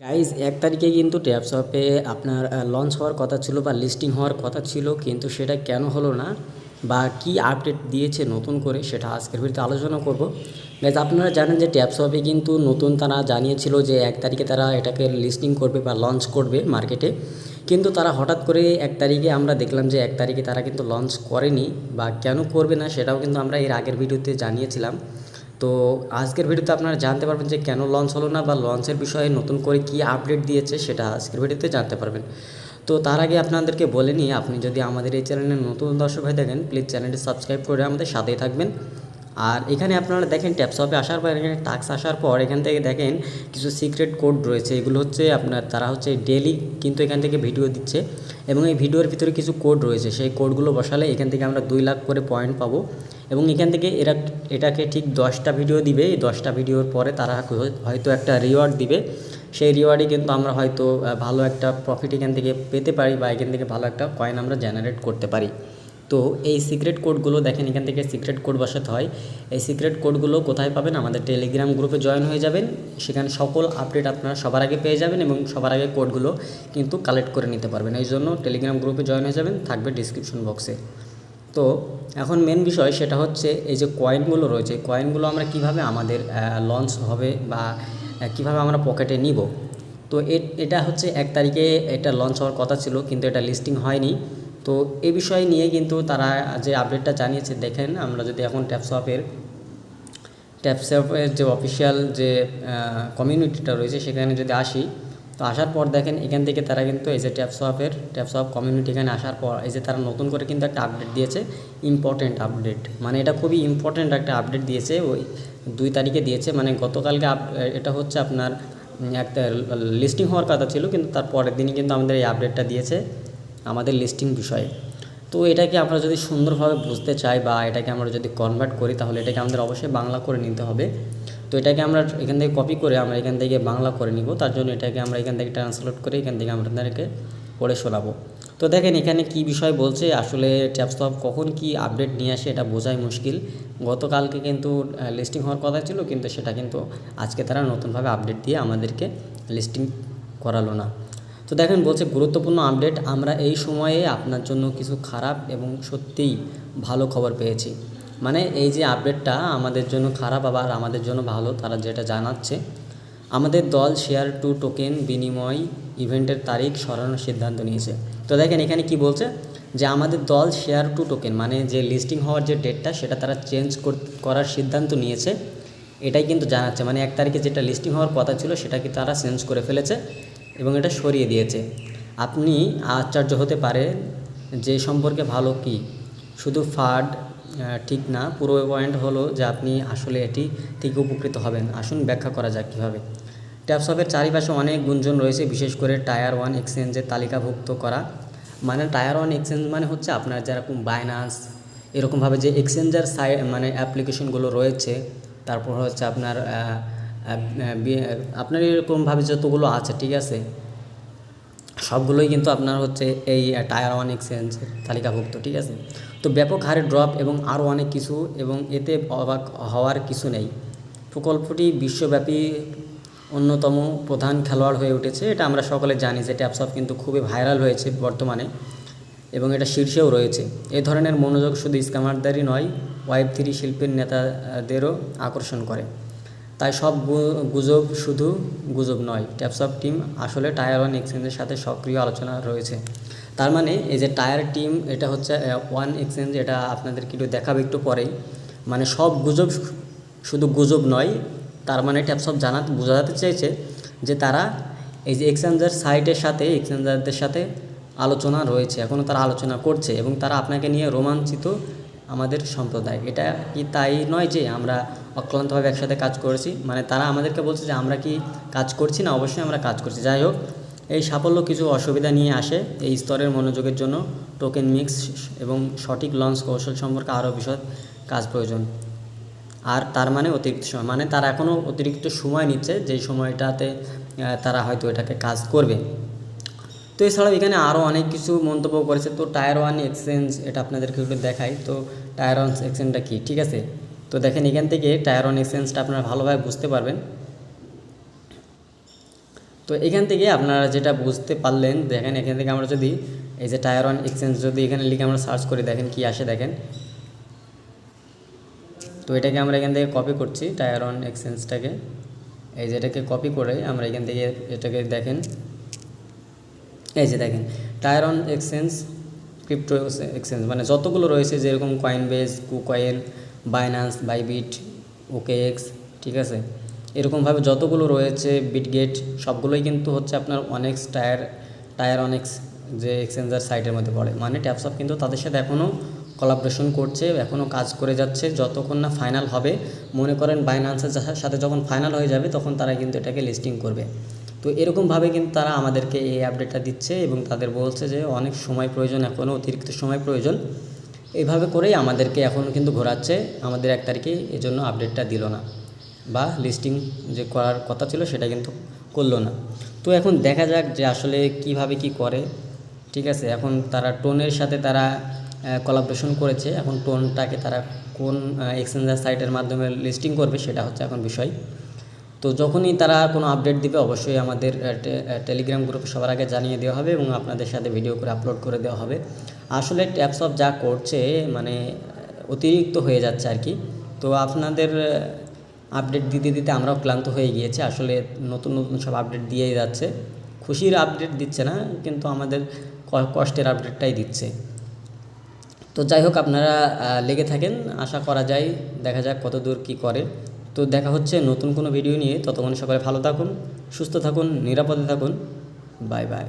Guys এক তারিখে কিন্তু ট্যাপশপে আপনার লঞ্চ হওয়ার কথা ছিল বা লিস্টিং হওয়ার কথা ছিল, কিন্তু সেটা কেন হলো না বা কি আপডেট দিয়েছে নতুন করে সেটা আজকের ভিডিওতে আলোচনা করব। গাইজ আপনারা জানেন যে ট্যাপশপে কিন্তু নতুন তারা জানিয়েছিল যে এক তারিখে তারা এটাকে লিস্টিং করবে বা লঞ্চ করবে মার্কেটে কিন্তু তারা হঠাৎ করে এক তারিখে আমরা দেখলাম যে এক তারিখে তারা কিন্তু লঞ্চ করেনি বা কেন করবে না সেটাও কিন্তু আমরা এর আগের ভিডিওতে জানিয়েছিলাম। তো আজকের ভিডিওতে আপনারা জানতে পারবেন যে কেন লঞ্চ হলো না বা লঞ্চের বিষয়ে নতুন করে কি আপডেট দিয়েছে সেটা আজকের ভিডিওতে জানতে পারবেন। তো তার আগে আপনাদেরকে বলে নিই, আপনি যদি আমাদের এই চ্যানেলে নতুন দর্শক হয়ে থাকেন প্লিজ চ্যানেলটি সাবস্ক্রাইব করে আমাদের সাথেই থাকবেন। আর এখানে আপনারা দেখেন ট্যাপসপে আসার পর, এখানে টাক্স আসার পর এখান থেকে দেখেন কিছু সিক্রেট কোড রয়েছে। এগুলো হচ্ছে আপনার, তারা হচ্ছে ডেলি কিন্তু এখান থেকে ভিডিও দিচ্ছে এবং এই ভিডিওর ভিতরে কিছু কোড রয়েছে। সেই কোডগুলো বসালে এখান থেকে আমরা দুই লাখ করে পয়েন্ট পাবো। এবং এখান থেকে এরা এটাকে ঠিক দশটা ভিডিও দিবে। এই দশটা ভিডিওর পরে তারা হয়তো একটা রিওয়ার্ড দিবে। সেই রিওয়ার্ডে কিন্তু আমরা হয়তো ভালো একটা প্রফিট এখান থেকে পেতে পারি বা এখান থেকে ভালো একটা কয়েন আমরা জেনারেট করতে পারি। তো এই সিক্রেট কোডগুলো দেখেন, এখান থেকে সিক্রেট কোড বসাতে হয়। এই সিক্রেট কোডগুলো কোথায় পাবেন? আমাদের টেলিগ্রাম গ্রুপে জয়েন হয়ে যাবেন। সেখানে সকল আপডেট আপনারা সবার আগে পেয়ে যাবেন এবং সবার আগে কোডগুলো কিন্তু কালেক্ট করে নিতে পারবেন। এই জন্য টেলিগ্রাম গ্রুপে জয়েন হয়ে যাবেন, থাকবে ডিসক্রিপশন বক্সে তো এখন মেন বিষয় সেটা হচ্ছে এই যে কয়েনগুলো রয়েছে কয়েনগুলো আমরা কীভাবে আমাদের লঞ্চ হবে বা কীভাবে আমরা পকেটে নিব? তো এটা হচ্ছে এক তারিখে এটা লঞ্চ হওয়ার কথা ছিল, কিন্তু এটা লিস্টিং হয়নি। তো এই বিষয় নিয়ে কিন্তু তারা যে আপডেটটা জানিয়েছে, দেখেন আমরা যদি এখন ট্যাপসপের ট্যাপসপের যে অফিসিয়াল যে কমিউনিটিটা রয়েছে, সেখানে যদি আসি তো আসার পর দেখেন এখান থেকে তারা কিন্তু এই যে ট্যাপসপের ট্যাপসপ কমিউনিটি এখানে আসার পর এই যে তারা নতুন করে কিন্তু একটা আপডেট দিয়েছে ইম্পর্টেন্ট আপডেট মানে এটা খুবই ইম্পর্টেন্ট একটা আপডেট দিয়েছে, ওই দুই তারিখে দিয়েছে। মানে গতকালকে এটা হচ্ছে আপনার একটা লিস্টিং হওয়ার কথা ছিল, কিন্তু তার পরের দিনই কিন্তু আমাদের এই আপডেটটা দিয়েছে আমাদের লিস্টিং বিষয়ে। তো এটাকে আমরা যদি সুন্দরভাবে বুঝতে চাই বা এটাকে আমরা যদি কনভার্ট করি, তাহলে এটাকে আমাদের অবশ্যই বাংলা করে নিতে হবে। তো এটাকে আমরা এখান থেকে কপি করে আমরা এখান থেকে বাংলা করে নিব। তার জন্য এটাকে আমরা এখান থেকে ট্রান্সলেট করে এখান থেকে আপনাদেরকে পড়ে শোনাবো। তো দেখেন, এখানে কি বিষয় বলছে? আসলে ট্যাপসপ কখন কি আপডেট নিয়ে আসে এটা বোঝাই মুশকিল। গতকালকে কিন্তু লিস্টিং হওয়ার কথা ছিল, কিন্তু সেটা কিন্তু আজকে তারা নতুনভাবে আপডেট দিয়ে আমাদেরকে লিস্টিং করালো না। তো দেখেন, বলছে গুরুত্বপূর্ণ আপডেট আমরা এই সময়ে আপনার জন্য কিছু খারাপ এবং সত্যিই ভালো খবর পেয়েছি। মানে এই যে আপডেটটা আমাদের জন্য খারাপ আবার আমাদের জন্য ভালো, তারা যেটা জানাচ্ছে, আমাদের দল শেয়ার টু টোকেন বিনিময় ইভেন্টের তারিখ সরানোর সিদ্ধান্ত নিয়েছে। তো দেখেন, এখানে কি বলছে? যে আমাদের দল শেয়ার টু টোকেন মানে যে লিস্টিং হওয়ার যে ডেটটা সেটা তারা চেঞ্জ করার সিদ্ধান্ত নিয়েছে। এটাই কিন্তু জানাচ্ছে মানে এক তারিখে যেটা লিস্টিং হওয়ার কথা ছিল সেটা সেটাকে তারা চেঞ্জ করে ফেলেছে। এবং এটা সরিয়ে দিয়েছে। আপনি আশ্চর্য হতে পারে যে সম্পর্কে ভালো কি। শুধু ফাড ঠিক না। পুরো পয়েন্ট হলো যে আপনি আসলে এটি থেকে উপকৃত হবেন। আসুন ব্যাখ্যা করা যাক কীভাবে। ট্যাপসপের চারিপাশে অনেক গুঞ্জন রয়েছে, বিশেষ করে টায়ার ওয়ান এক্সচেঞ্জের তালিকাভুক্ত করা। মানে টায়ার ওয়ান এক্সচেঞ্জ মানে হচ্ছে আপনার যেরকম বাইনান্স এরকমভাবে যে এক্সচেঞ্জার সাই মানে অ্যাপ্লিকেশনগুলো রয়েছে। তারপর হচ্ছে আপনার আপনার এরকমভাবে যতগুলো আছে, ঠিক আছে? সবগুলোই কিন্তু আপনার হচ্ছে এই টায়ার ওয়ান এক্সচেঞ্জের তালিকাভুক্ত, ঠিক আছে? তো ব্যাপক হারে ড্রপ এবং আরও অনেক কিছু এবং এতে অবাক হওয়ার কিছু নেই। প্রকল্পটি বিশ্বব্যাপী অন্যতম প্রধান খেলোয়াড় হয়ে উঠেছে, এটা আমরা সকলে জানি যে ট্যাপসপ কিন্তু খুবই ভাইরাল হয়েছে বর্তমানে এবং এটা শীর্ষেও রয়েছে। এ ধরনের মনোযোগ শুধু স্ক্যামারদেরই নয় ওয়াইব থ্রি শিল্পের নেতাদেরও আকর্ষণ করে। তাই সব গুজব শুধু গুজব নয় ট্যাপসপ টিম আসলে টায়ার ওয়ান এক্সচেঞ্জের সাথে সক্রিয় আলোচনা রয়েছে। তার মানে এই যে টায়ার টিম, এটা হচ্ছে ওয়ান এক্সচেঞ্জ, এটা আপনাদেরকে একটু দেখাবে একটু পরেই। মানে সব গুজব শুধু গুজব নয়, তার মানে ট্যাপসপ জানাতে, বোঝাতে চেয়েছে যে তারা এই যে এক্সচেঞ্জার সাইটের সাথে, এক্সচেঞ্জারদের সাথে আলোচনা রয়েছে এখনও তারা আলোচনা করছে এবং তারা আপনাকে নিয়ে রোমাঞ্চিত আমাদের সম্প্রদায়। এটা কি তাই নয় যে আমরা অক্লান্তভাবে একসাথে কাজ করেছি? মানে তারা আমাদেরকে বলছে যে আমরা কি কাজ করছি না? অবশ্যই আমরা কাজ করছি। যাই হোক, এই সাফল্য কিছু অসুবিধা নিয়ে আসে এই স্তরের মনোযোগের জন্য। টোকেন মিক্স এবং সঠিক লঞ্চ কৌশল সম্পর্কে আরও বিশদ কাজ প্রয়োজন। আর তার মানে অতিরিক্ত সময়। মানে তারা এখনও অতিরিক্ত সময় নিচ্ছে, যেই সময়টাতে তারা হয়তো এটাকে কাজ করবে। তো এছাড়াও এখানে আরও অনেক কিছু মন্তব্য করেছে। তো টায়ার ওয়ান এক্সচেঞ্জ এটা আপনাদেরকে একটু দেখাই। তো টায়ার ওয়ান এক্সচেঞ্জটা কী? ঠিক আছে? তো দেখেন এখান থেকে টায়ার ওয়ান এক্সচেঞ্জটা আপনারা ভালোভাবে বুঝতে পারবেন। তো এখান থেকে আপনারা যেটা বুঝতে পারলেন, দেখেন এখান থেকে আমরা যদি এই যে টায়ার ওয়ান এক্সচেঞ্জ যদি এখানে লিখে আমরা সার্চ করে, দেখেন কি আসে দেখেন। তো এটাকে আমরা এখান থেকে কপি করছি, টায়ার ওয়ান এক্সচেঞ্জটাকে। এই যে এটাকে কপি করে আমরা এখান থেকে এটাকে দেখেন। এই যে দেখেন tier one exchange crypto exchange মানে যতগুলো রয়েছে যেরকম Coinbase KuCoin Binance Bybit OKX ঠিক আছে? এরকমভাবে যতগুলো রয়েছে বিটগেট সবগুলোই কিন্তু হচ্ছে আপনার অনেক্স টায়ার টায়ার অনেক্স যে এক্সচেঞ্জার সাইটের মধ্যে পড়ে। মানে ট্যাপসপ কিন্তু তাদের সাথে এখনও কলাবরেশন করছে, এখনও কাজ করে যাচ্ছে, যতক্ষণ না ফাইনাল হবে। মনে করেন বাইন্যান্সের সাথে যখন ফাইনাল হয়ে যাবে, তখন তারা কিন্তু এটাকে লিস্টিং করবে। তো এরকমভাবে কিন্তু তারা আমাদেরকে এই আপডেটটা দিচ্ছে এবং তাদের বলছে যে অনেক সময় প্রয়োজন এখনও অতিরিক্ত সময় প্রয়োজন। এইভাবে করেই আমাদেরকে এখনও কিন্তু ঘোরাচ্ছে। আমাদের এক তারিখে এই জন্য আপডেটটা দিল না বা লিস্টিং যে করার কথা ছিল সেটা কিন্তু করল না। তো এখন দেখা যাক যে আসলে কীভাবে কি করে, ঠিক আছে? এখন তারা টোনের সাথে তারা কলাবরেশন করেছে। এখন টোনটাকে তারা কোন এক্সচেঞ্জার সাইটের মাধ্যমে লিস্টিং করবে সেটা হচ্ছে এখন বিষয়। তো যখনই তারা কোনো আপডেট দিবে, অবশ্যই আমাদের টেলিগ্রাম গ্রুপে সবার আগে জানিয়ে দেওয়া হবে এবং আপনাদের সাথে ভিডিও করে আপলোড করে দেওয়া হবে। আসলে ট্যাপসপ যা করছে মানে অতিরিক্ত হয়ে যাচ্ছে আর কি। তো আপনাদের আপডেট দিতে দিতে আমরাও ক্লান্ত হয়ে গিয়েছি। আসলে নতুন নতুন সব আপডেট দিয়েই যাচ্ছে। খুশির আপডেট দিচ্ছে না, কিন্তু আমাদের কষ্টের আপডেটটাই দিচ্ছে। তো যাই হোক, আপনারা লেগে থাকেন। আশা করা যায়, দেখা যাক কত দূর কী করে। তো দেখা হচ্ছে নতুন কোনো ভিডিও নিয়ে। ততক্ষণ সকালে ভালো থাকুন, সুস্থ থাকুন, নিরাপদে থাকুন। Bye bye